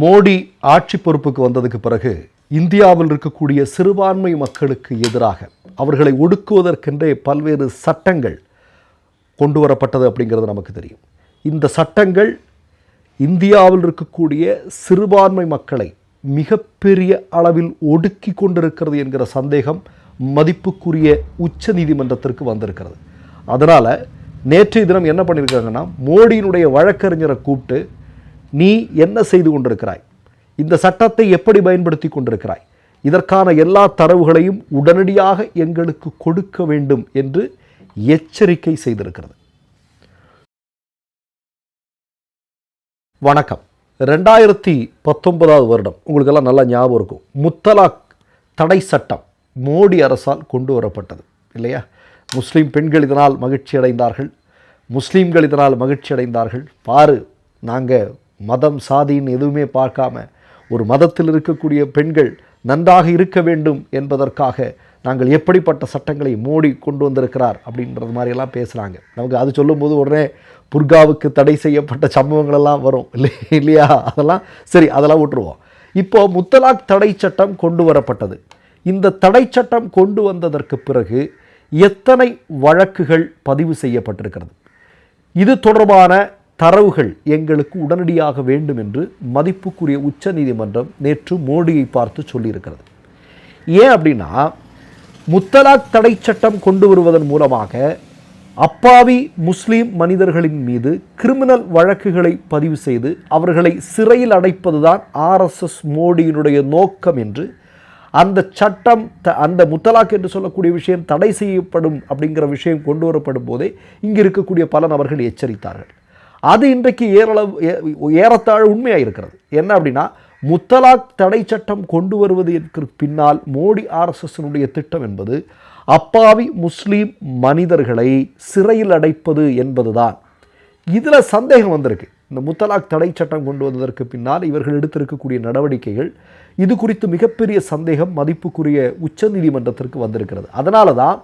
மோடி ஆட்சி பொறுப்புக்கு வந்ததுக்கு பிறகு இந்தியாவில் இருக்கக்கூடிய சிறுபான்மை மக்களுக்கு எதிராக அவர்களை ஒடுக்குவதற்கென்றே பல்வேறு சட்டங்கள் கொண்டு வரப்பட்டது அப்படிங்கிறது நமக்கு தெரியும். இந்த சட்டங்கள் இந்தியாவில் இருக்கக்கூடிய சிறுபான்மை மக்களை மிகப்பெரிய அளவில் ஒடுக்கி கொண்டிருக்கிறது என்கிற சந்தேகம் மதிப்புக்குரிய உச்ச நீதிமன்றத்திற்கு வந்திருக்கிறது. அதனால் நேற்றைய தினம் என்ன பண்ணியிருக்காங்கன்னா மோடியினுடைய வழக்கறிஞரை கூப்பிட்டு நீ என்ன செய்து கொண்டிருக்கிறாய்? இந்த சட்டத்தை எப்படி பயன்படுத்தி கொண்டிருக்கிறாய்? இதற்கான எல்லா தரவுகளையும் உடனடியாக எங்களுக்கு கொடுக்க வேண்டும் என்று எச்சரிக்கை செய்திருக்கிறது. வணக்கம். ரெண்டாயிரத்தி பத்தொன்பதாவது வருடம். உங்களுக்கெல்லாம் நல்லா ஞாபகம் இருக்கும். முத்தலாக் தடை சட்டம் மோடி அரசால் கொண்டு வரப்பட்டது. இல்லையா? முஸ்லீம் பெண்கள் இதனால் மகிழ்ச்சி அடைந்தார்கள் முஸ்லீம்கள் இதனால் மகிழ்ச்சி அடைந்தார்கள் பாரு நாங்கள் மதம் சாதின்னு எதுவுமே பார்க்காம ஒரு மதத்தில் இருக்கக்கூடிய பெண்கள் நன்றாக இருக்க வேண்டும் என்பதற்காக நாங்கள் எப்படிப்பட்ட சட்டங்களை மோடி கொண்டு வந்திருக்கிறார் அப்படின்றது மாதிரியெல்லாம் பேசுகிறாங்க நமக்கு அது சொல்லும்போது உடனே புர்காவுக்கு தடை செய்யப்பட்ட சம்பவங்களெல்லாம் வரும். இல்லை இல்லையா? அதெல்லாம் சரி அதெல்லாம் விட்டுருவோம். இப்போ முத்தலாக் தடை சட்டம் கொண்டு வரப்பட்டது. இந்த தடை சட்டம் கொண்டு வந்ததற்கு பிறகு எத்தனை வழக்குகள் பதிவு செய்யப்பட்டிருக்கிறது? இது தொடர்பான தரவுகள் எங்களுக்கு உடனடியாக வேண்டும் என்று மதிப்புக்குரிய உச்ச நீதிமன்றம் நேற்று மோடியை பார்த்து சொல்லியிருக்கிறது. ஏன் அப்படின்னா முத்தலாக் தடை சட்டம் கொண்டு வருவதன் மூலமாக அப்பாவி முஸ்லீம் மனிதர்களின் மீது கிரிமினல் வழக்குகளை பதிவு செய்து அவர்களை சிறையில் அடைப்பதுதான் ஆர்எஸ்எஸ் மோடியினுடைய நோக்கம் என்று அந்த சட்டம் த- அந்த முத்தலாக் என்று சொல்லக்கூடிய விஷயம் தடை செய்யப்படும் அப்படிங்கிற விஷயம் கொண்டு வரப்படும் போதே இங்கே இருக்கக்கூடிய பல நபர்கள் எச்சரித்தார்கள். அது இன்றைக்கு ஏரளவு ஏ- ஏறத்தாழ உண்மையாக இருக்கிறது என்ன அப்படின்னா முத்தலாக் தடை சட்டம் கொண்டு வருவதற்கு பின்னால் மோடி ஆர்எஸ்எஸ்னுடைய திட்டம் என்பது அப்பாவி முஸ்லீம் மனிதர்களை சிறையில் அடைப்பது என்பதுதான். இதில் சந்தேகம் வந்திருக்கு. இந்த முத்தலாக் தடை சட்டம் கொண்டு வந்ததற்கு பின்னால் இவர்கள் எடுத்திருக்கக்கூடிய நடவடிக்கைகள் இது குறித்து மிகப்பெரிய சந்தேகம் மதிப்புக்குரிய உச்சநீதிமன்றத்திற்கு வந்திருக்கிறது. அதனால தான்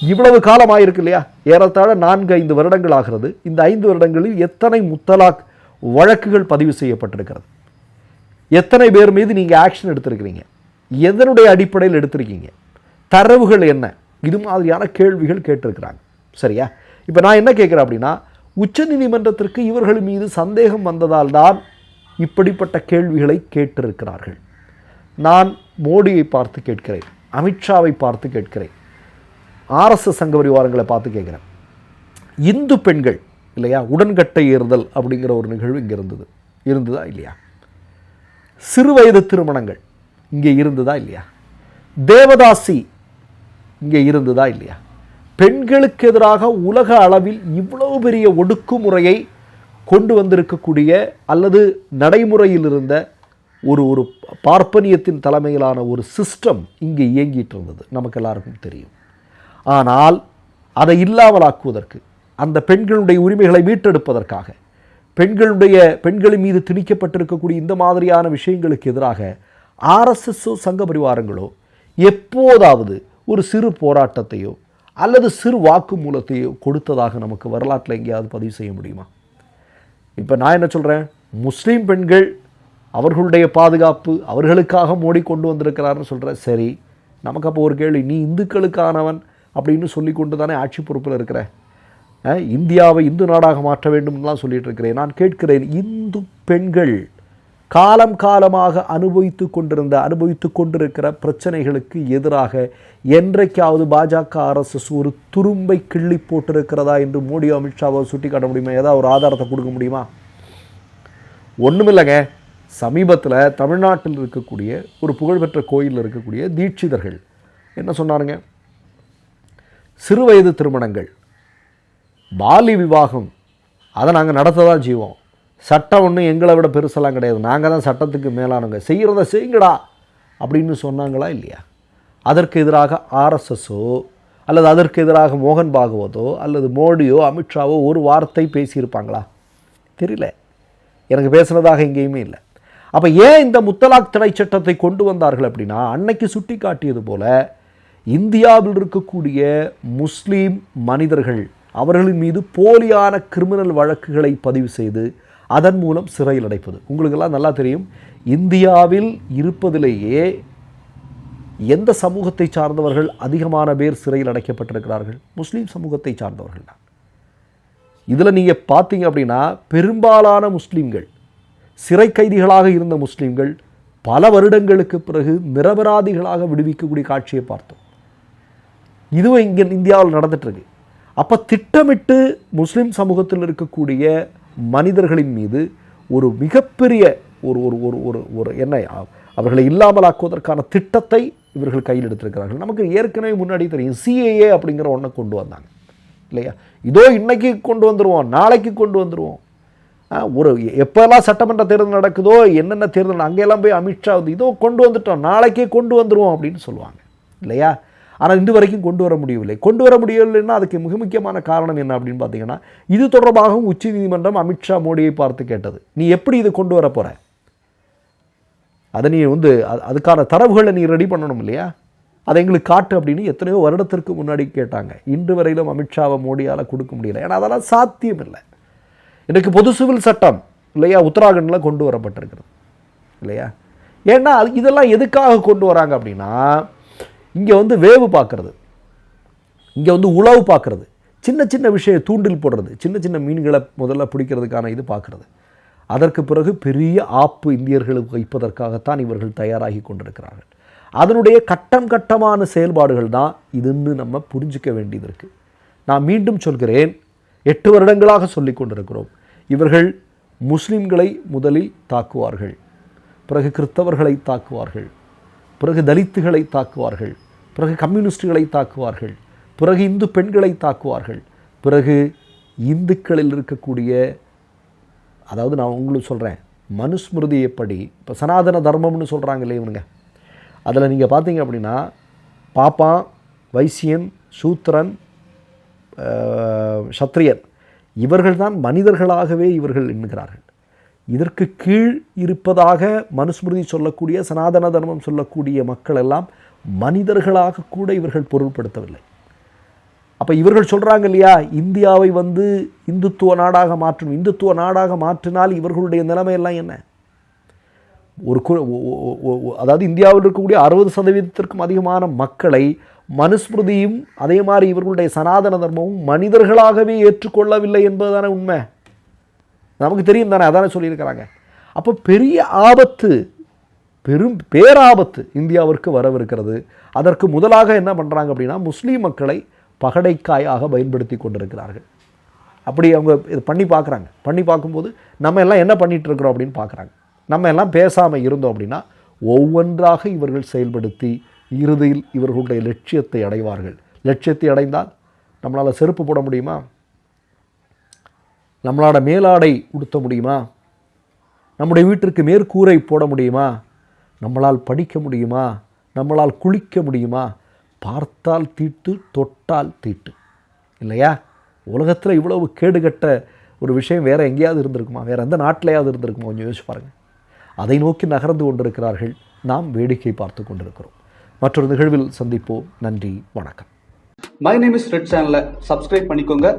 இவ்வளவு காலம் ஆயிருக்கு இல்லையா? ஏறத்தாழ நான்கு ஐந்து வருடங்கள் ஆகிறது. இந்த ஐந்து வருடங்களில் எத்தனை முத்தலாக் வழக்குகள் பதிவு செய்யப்பட்டிருக்கிறது? எத்தனை பேர் மீது நீங்கள் ஆக்ஷன் எடுத்திருக்கிறீங்க? எதனுடைய அடிப்படையில் எடுத்திருக்கீங்க? தரவுகள் என்ன? இது மாதிரியான கேள்விகள் கேட்டிருக்கிறாங்க. சரியா? இப்போ நான் என்ன கேட்குறேன் அப்படின்னா உச்சநீதிமன்றத்திற்கு இவர்கள் மீது சந்தேகம் வந்ததால் தான் இப்படிப்பட்ட கேள்விகளை கேட்டிருக்கிறார்கள். நான் மோடியை பார்த்து கேட்கிறேன். அமித்ஷாவை பார்த்து கேட்கிறேன். ஆர்எஸ்எஸ் சங்க பரிவாரங்களை பார்த்து கேட்குறேன். இந்து பெண்கள் இல்லையா? உடன்கட்டை ஏறுதல் அப்படிங்கிற ஒரு நிகழ்வு இங்கே இருந்தது. இருந்ததா இல்லையா? சிறு வயது திருமணங்கள் இங்கே இருந்ததா இல்லையா? தேவதாசி இங்கே இருந்ததா இல்லையா? பெண்களுக்கு எதிராக உலக அளவில் இவ்வளவு பெரிய ஒடுக்குமுறையை கொண்டு வந்திருக்கக்கூடிய அல்லது நடைமுறையில் இருந்த ஒரு ஒரு பார்ப்பனியத்தின் தலைமையிலான ஒரு சிஸ்டம் இங்கே இயங்கிட்டு இருந்தது. நமக்கு எல்லாருக்கும் தெரியும். ஆனால் அதை இல்லாமலாக்குவதற்கு அந்த பெண்களுடைய உரிமைகளை மீட்டெடுப்பதற்காக பெண்களுடைய பெண்களின் மீது திணிக்கப்பட்டிருக்கக்கூடிய இந்த மாதிரியான விஷயங்களுக்கு எதிராக ஆர்எஸ்எஸ்ஸோ சங்க பரிவாரங்களோ எப்போதாவது ஒரு சிறு போராட்டத்தையோ அல்லது சிறு வாக்குமூலத்தையோ கொடுத்ததாக நமக்கு வரலாற்றில் எங்கேயாவது பதிவு செய்ய முடியுமா? இப்போ நான் என்ன சொல்கிறேன் முஸ்லீம் பெண்கள் அவர்களுடைய பாதுகாப்பு அவர்களுக்காக மோடி கொண்டு வந்திருக்கிறாருன்னு சொல்கிறேன் சரி நமக்கு அப்போ ஒரு கேள்வி நீ இந்துக்களுக்கானவன் அப்படின்னு சொல்லி கொண்டு தானே ஆட்சி பொறுப்பில் இருக்கிற? இந்தியாவை இந்து நாடாக மாற்ற வேண்டும்லாம் சொல்லிட்டு இருக்கிறேன். நான் கேட்கிறேன் இந்து பெண்கள் காலம் காலமாக அனுபவித்து கொண்டிருந்த அனுபவித்து கொண்டிருக்கிற பிரச்சனைகளுக்கு எதிராக என்றைக்காவது பாஜக அரசு ஒரு துரும்பை கிள்ளி போட்டிருக்கிறதா என்று மோடி அமித்ஷாவை சுட்டி காட்ட முடியுமா? ஏதாவது ஒரு ஆதாரத்தை கொடுக்க முடியுமா? ஒன்றுமில்லைங்க சமீபத்தில் தமிழ்நாட்டில் இருக்கக்கூடிய ஒரு புகழ்பெற்ற கோயிலில் இருக்கக்கூடிய தீட்சிதர்கள். என்ன சொன்னாருங்க? சிறுவயது திருமணங்கள் பாலி விவாகம் அதை நாங்கள் நடத்த தான் செய்வோம். சட்டம் ஒன்றும் எங்களை விட பெருசெல்லாம் கிடையாது. நாங்கள் தான் சட்டத்துக்கு மேலானவங்க. செய்கிறத செய்யுங்கடா அப்படின்னு சொன்னாங்களா இல்லையா? அதற்கு எதிராக ஆர்எஸ்எஸ்ஸோ அல்லது அதற்கு எதிராக மோகன் பாகவதோ அல்லது மோடியோ அமித்ஷாவோ ஒரு வார்த்தை பேசியிருப்பாங்களா? தெரியல. எனக்கு பேசுனதாக எங்கேயுமே இல்லை. அப்போ ஏன் இந்த முத்தலாக் தடை சட்டத்தை கொண்டு வந்தார்கள் அப்படின்னா அன்னைக்கு சுட்டி காட்டியது போல இந்தியாவில் இருக்கக்கூடிய முஸ்லீம் மனிதர்கள் அவர்களின் மீது போலியான கிரிமினல் வழக்குகளை பதிவு செய்து அதன் மூலம் சிறையில் அடைப்பது. உங்களுக்கெல்லாம் நல்லா தெரியும். இந்தியாவில் இருப்பதிலேயே எந்த சமூகத்தை சார்ந்தவர்கள் அதிகமான பேர் சிறையில் அடைக்கப்பட்டிருக்கிறார்கள்? முஸ்லீம் சமூகத்தை சார்ந்தவர்கள் தான். இதில் நீங்கள் பார்த்தீங்க அப்படின்னா பெரும்பாலான முஸ்லீம்கள் சிறை கைதிகளாக இருந்த முஸ்லீம்கள் பல வருடங்களுக்கு பிறகு நிரபராதிகளாக விடுவிக்கக்கூடிய காட்சியை பார்த்தோம். இதுவும் இங்கே இந்தியாவில் நடந்துட்டுருக்கு. அப்போ திட்டமிட்டு முஸ்லீம் சமூகத்தில் இருக்கக்கூடிய மனிதர்களின் மீது ஒரு மிகப்பெரிய ஒரு ஒரு ஒரு ஒரு ஒரு என்ன அவர்களை இல்லாமலாக்குவதற்கான திட்டத்தை இவர்கள் கையில் எடுத்திருக்கிறார்கள். நமக்கு ஏற்கனவே முன்னாடி தெரியும் சிஏஏ அப்படிங்கிற ஒன்றை கொண்டு வந்தாங்க. இல்லையா? இதோ இன்றைக்கி கொண்டு வந்துடுவோம் நாளைக்கு கொண்டு வந்துடுவோம் ஒரு எப்போல்லாம் சட்டமன்ற தேர்தல் நடக்குதோ என்னென்ன தேர்தல் அங்கெல்லாம் போய் அமித்ஷா வந்து இதோ கொண்டு வந்துட்டோம் நாளைக்கே கொண்டு வந்துருவோம் அப்படின்னு சொல்லுவாங்க. இல்லையா? ஆனால் இன்று வரைக்கும் கொண்டு வர முடியவில்லை. கொண்டு வர முடியவில்லைன்னா அதுக்கு மிக முக்கியமான காரணம் என்ன அப்படின்னு பார்த்தீங்கன்னா இது தொடர்பாகவும் உச்சநீதிமன்றம் அமித்ஷா மோடியை பார்த்து கேட்டது. நீ எப்படி இது கொண்டு வர போகிற அதை நீ வந்து அது- அதுக்கான தரவுகளை நீ ரெடி பண்ணணும் இல்லையா? அதை எங்களுக்கு காட்டு அப்படின்னு எத்தனையோ வருடத்திற்கு முன்னாடி கேட்டாங்க. இன்று வரையிலும் அமித்ஷாவை மோடியால் கொடுக்க முடியல. ஏன்னா அதெல்லாம் சாத்தியம் இல்லை. இன்றைக்கு பொது சிவில் சட்டம் இல்லையா? உத்தராகண்டில் கொண்டு வரப்பட்டிருக்கிறது. இல்லையா? ஏன்னா அது இதெல்லாம் எதுக்காக கொண்டு வராங்க அப்படின்னா இங்கே வந்து வேவு பார்க்குறது. இங்கே வந்து உழவு பார்க்கறது. சின்ன சின்ன விஷயம் தூண்டில் போடுறது. சின்ன சின்ன மீன்களை முதல்ல பிடிக்கிறதுக்கான இது பார்க்கறது. அதற்கு பிறகு பெரிய ஆப்பு இந்தியர்களுக்கு வைப்பதற்காகத்தான் இவர்கள் தயாராகி கொண்டிருக்கிறார்கள். அதனுடைய கட்டம் கட்டமான செயல்பாடுகள் தான் இதுன்னு நம்ம புரிஞ்சுக்க வேண்டியது இருக்குது நான் மீண்டும் சொல்கிறேன். எட்டு வருடங்களாக சொல்லி கொண்டிருக்கிறோம். இவர்கள் முஸ்லிம்களை முதலில் தாக்குவார்கள். பிறகு கிறிஸ்தவர்களை தாக்குவார்கள். பிறகு தலித்துகளை தாக்குவார்கள். பிறகு கம்யூனிஸ்டுகளை தாக்குவார்கள் பிறகு இந்து பெண்களை தாக்குவார்கள் பிறகு இந்துக்களில் இருக்கக்கூடிய அதாவது நான் உங்களுக்கு சொல்கிறேன் மனுஸ்மிருதி எப்படி இப்போ சனாதன தர்மம்னு சொல்கிறாங்களே இவனுங்க. அதில் நீங்கள் பார்த்தீங்க அப்படின்னா பாப்பான் வைசியன் சூத்திரன் சத்ரியன் சத்திரியன் இவர்கள்தான் மனிதர்களாகவே இவர்கள் எண்ணுகிறார்கள். இதற்கு கீழ் இருப்பதாக மனுஸ்மிருதி சொல்லக்கூடிய சனாதன தர்மம் சொல்லக்கூடிய மக்கள் எல்லாம் மனிதர்களாக கூட இவர்கள் பொருள்படுத்தவில்லை. அப்போ இவர்கள் சொல்கிறாங்க இல்லையா இந்தியாவை வந்து இந்துத்துவ நாடாக மாற்றும் இந்துத்துவ நாடாக மாற்றினால் இவர்களுடைய நிலைமையெல்லாம் என்ன? ஒரு கு- அதாவது இந்தியாவில் இருக்கக்கூடிய அறுபது சதவீதத்திற்கும் அதிகமான மக்களை மனுஸ்மிருதியும் அதே மாதிரி இவர்களுடைய சனாதன தர்மமும் மனிதர்களாகவே ஏற்றுக்கொள்ளவில்லை என்பதுதானே உண்மை? நமக்கு தெரியும் தானே அதானே சொல்லியிருக்கிறாங்க. அப்போ பெரிய ஆபத்து பெரும் பேராபத்து இந்தியாவிற்கு வரவிருக்கிறது. அதற்கு முதலாக என்ன பண்ணுறாங்க அப்படின்னா முஸ்லீம் மக்களை பகடைக்காயாக பயன்படுத்தி கொண்டிருக்கிறார்கள். அப்படி அவங்க இது பண்ணி பார்க்குறாங்க. பண்ணி பார்க்கும்போது நம்ம எல்லாம் என்ன பண்ணிட்டு இருக்கிறோம் அப்படின்னு பார்க்குறாங்க. நம்ம எல்லாம் பேசாமல் இருந்தோம் அப்படின்னா ஒவ்வொன்றாக இவர்கள் செயல்படுத்தி இறுதியில் இவர்களுடைய லட்சியத்தை அடைவார்கள். லட்சியத்தை அடைந்தால் நம்மளால் செருப்பு போட முடியுமா? நம்மளோட மேலாடை உடுத்த முடியுமா? நம்முடைய வீட்டிற்கு மேற்கூரை போட முடியுமா? நம்மளால் படிக்க முடியுமா? நம்மளால் குளிக்க முடியுமா? பார்த்தால் தீட்டு தொட்டால் தீட்டு. இல்லையா? உலகத்தில் இவ்வளவு கேடுகட்ட ஒரு விஷயம் வேற எங்கேயாவது இருந்திருக்குமா? வேற எந்த நாட்டிலையாவது இருந்திருக்குமா? கொஞ்சம் யோசிச்சு பாருங்கள் அதை நோக்கி நகர்ந்து கொண்டிருக்கிறார்கள் நாம் வேடிக்கை பார்த்து கொண்டிருக்கிறோம். மற்றொரு நிகழ்வில் சந்திப்போம். நன்றி வணக்கம். மை நேம் இஸ் ரெட் சேனலை சப்ஸ்கிரைப் பண்ணிக்கோங்க.